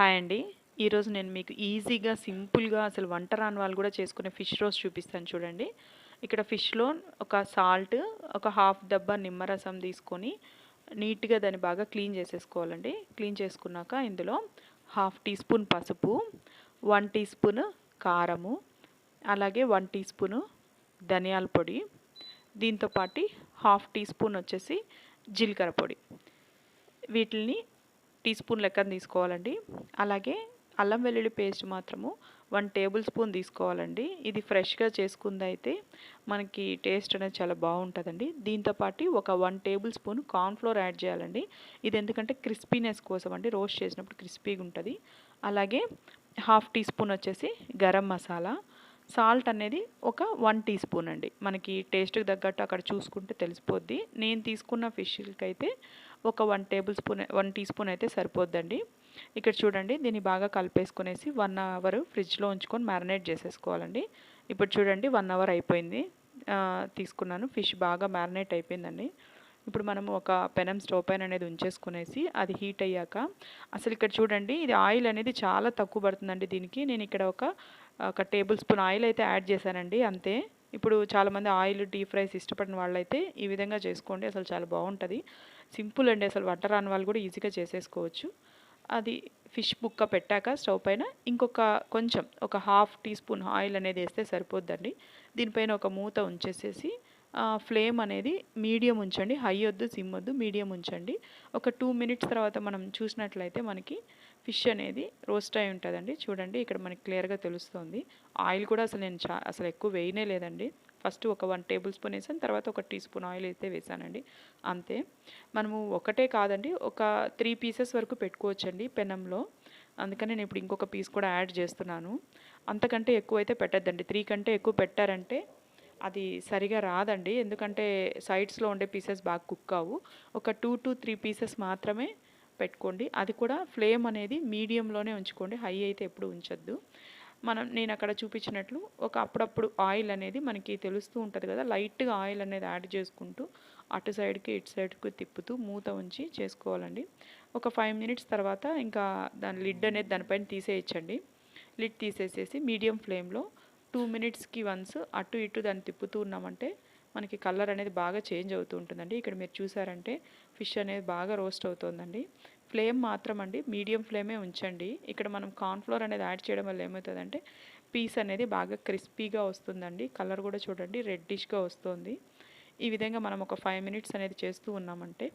Hi అండి ఈరోజు నేను మీకు ఈజీగా సింపుల్గా అసలు వంట రాని వాళ్ళు కూడా చేసుకునే ఫిష్ రోస్ట్ చూపిస్తాను చూడండి. ఇక్కడ ఫిష్లో ఒక సాల్ట్ ఒక హాఫ్ డబ్బా నిమ్మరసం తీసుకొని నీట్గా దాన్ని బాగా క్లీన్ చేసేసుకోవాలండి. క్లీన్ చేసుకున్నాక ఇందులో హాఫ్ టీ స్పూన్ పసుపు వన్ టీ స్పూన్ కారము అలాగే వన్ టీ స్పూను ధనియాల పొడి దీంతో పాటు హాఫ్ టీ స్పూన్ వచ్చేసి జీలకర్ర పొడి. వీటిని టీ స్పూన్ లెక్కన తీసుకోవాలండి. అలాగే అల్లం వెల్లుల్లి పేస్ట్ మాత్రము వన్ టేబుల్ స్పూన్ తీసుకోవాలండి. ఇది ఫ్రెష్గా చేసుకుంది అయితే మనకి టేస్ట్ అనేది చాలా బాగుంటుందండి. దీంతోపాటు ఒక one tablespoon cornflour add చేయాలండి. ఇది ఎందుకంటే క్రిస్పీనెస్ కోసం అండి. రోస్ట్ చేసినప్పుడు క్రిస్పీగా ఉంటుంది. అలాగే హాఫ్ టీ స్పూన్ వచ్చేసి గరం మసాలా. సాల్ట్ అనేది ఒక వన్ టీ స్పూన్ అండి. మనకి టేస్ట్కి తగ్గట్టు అక్కడ చూసుకుంటే తెలిసిపోద్ది. నేను తీసుకున్న ఫిష్కి అయితే ఒక one tablespoon one teaspoon అయితే సరిపోద్దండి. ఇక్కడ చూడండి దీన్ని బాగా కలిపేసుకునేసి వన్ అవర్ ఫ్రిడ్జ్లో ఉంచుకొని మ్యారినేట్ చేసేసుకోవాలండి. ఇప్పుడు చూడండి వన్ అవర్ అయిపోయింది. తీసుకున్నాను. ఫిష్ బాగా మ్యారినేట్ అయిపోయిందండి. ఇప్పుడు మనము ఒక పెనం స్టవ్ పైన అనేది ఉంచేసుకునేసి అది హీట్ అయ్యాక అసలు ఇక్కడ చూడండి ఇది ఆయిల్ అనేది చాలా తక్కువ పడుతుందండి దీనికి. నేను ఇక్కడ ఒక ఒక టేబుల్ స్పూన్ ఆయిల్ అయితే యాడ్ చేశానండి అంతే. ఇప్పుడు చాలామంది ఆయిల్ డీప్ ఫ్రైస్ ఇష్టపడిన వాళ్ళైతే ఈ విధంగా చేసుకోండి అసలు చాలా బాగుంటుంది. సింపుల్ అండి అసలు వంట రాని వాళ్ళు కూడా ఈజీగా చేసేసుకోవచ్చు. అది ఫిష్ బుక్క పెట్టాక స్టవ్ పైన ఇంకొక కొంచెం ఒక హాఫ్ టీ స్పూన్ ఆయిల్ అనేది వేస్తే సరిపోద్దండి. దీనిపైన ఒక మూత ఉంచేసేసి ఫ్లేమ్ అనేది మీడియం ఉంచండి. హై వద్దు సిమ్ వద్దు మీడియం ఉంచండి. ఒక టూ మినిట్స్ తర్వాత మనం చూసినట్లయితే మనకి ఫిష్ అనేది రోస్ట్ అయి ఉంటుందండి. చూడండి ఇక్కడ మనకి క్లియర్గా తెలుస్తుంది. ఆయిల్ కూడా అసలు నేను చా అసలు ఎక్కువ వేయనే లేదండి. ఫస్ట్ ఒక వన్ టేబుల్ స్పూన్ వేసాను తర్వాత ఒక టీ స్పూన్ ఆయిల్ అయితే వేసానండి. అంతే. మనము ఒకటే కాదండి ఒక త్రీ పీసెస్ వరకు పెట్టుకోవచ్చండి పెనంలో. అందుకని నేను ఇప్పుడు ఇంకొక పీస్ కూడా యాడ్ చేస్తున్నాను. అంతకంటే ఎక్కువ అయితే పెట్టద్దండి. త్రీ కంటే ఎక్కువ పెట్టారంటే అది సరిగా రాదండి. ఎందుకంటే సైడ్స్లో ఉండే పీసెస్ బాగా కుక్ అవ్వు. ఒక టూ టు త్రీ పీసెస్ మాత్రమే పెట్టుకోండి. అది కూడా ఫ్లేమ్ అనేది మీడియంలోనే ఉంచుకోండి. హై అయితే ఎప్పుడు ఉంచొద్దు. మనం నేను అక్కడ చూపించినట్లు ఒక అప్పుడప్పుడు ఆయిల్ అనేది మనకి తెలుస్తూ ఉంటుంది కదా లైట్గా ఆయిల్ అనేది యాడ్ చేసుకుంటూ అటు సైడ్కి ఇటు సైడ్కి తిప్పుతూ మూత ఉంచి చేసుకోవాలండి. ఒక ఫైవ్ మినిట్స్ తర్వాత ఇంకా దాని లిడ్ అనేది దానిపైన తీసేయచ్చండి. లిడ్ తీసేసేసి మీడియం ఫ్లేమ్లో టూ మినిట్స్కి వన్స్ అటు ఇటు దాన్ని తిప్పుతూ ఉన్నామంటే మనకి కలర్ అనేది బాగా చేంజ్ అవుతూ ఉంటుందండి. ఇక్కడ మీరు చూసారంటే ఫిష్ అనేది బాగా రోస్ట్ అవుతుందండి. ఫ్లేమ్ మాత్రం అండి మీడియం ఫ్లేమే ఉంచండి. ఇక్కడ మనం కార్న్ఫ్లోర్ అనేది యాడ్ చేయడం వల్ల ఏమవుతుందంటే పీస్ అనేది బాగా క్రిస్పీగా వస్తుందండి. కలర్ కూడా చూడండి రెడ్డిష్గా వస్తుంది. ఈ విధంగా మనం ఒక ఫైవ్ మినిట్స్ అనేది చేస్తూ ఉన్నామంటే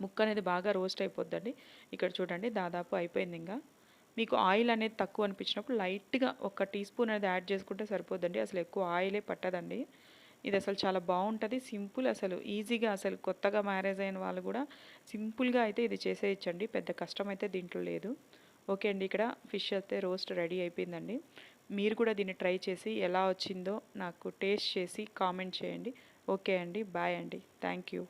ముక్క అనేది బాగా రోస్ట్ అయిపోద్దండి. ఇక్కడ చూడండి దాదాపు అయిపోయింది ఇంకా. మీకు ఆయిల్ అనేది తక్కువ అనిపించినప్పుడు లైట్గా ఒక టీ స్పూన్ అనేది యాడ్ చేసుకుంటే సరిపోద్దండి. అసలు ఎక్కువ ఆయిలే పట్టదండి. ఇది అసలు చాలా బాగుంటుంది. సింపుల్ అసలు ఈజీగా అసలు కొత్తగా మ్యారేజ్ అయిన వాళ్ళు కూడా సింపుల్గా అయితే ఇది చేసేయచ్చండి. పెద్ద కష్టం అయితే దీంట్లో లేదు. ఓకే అండి ఇక్కడ ఫిష్ అయితే రోస్ట్ రెడీ అయిపోయిందండి. మీరు కూడా దీన్ని ట్రై చేసి ఎలా వచ్చిందో నాకు టేస్ట్ చేసి కామెంట్ చేయండి. ఓకే అండి బాయ్ అండి. Thank you.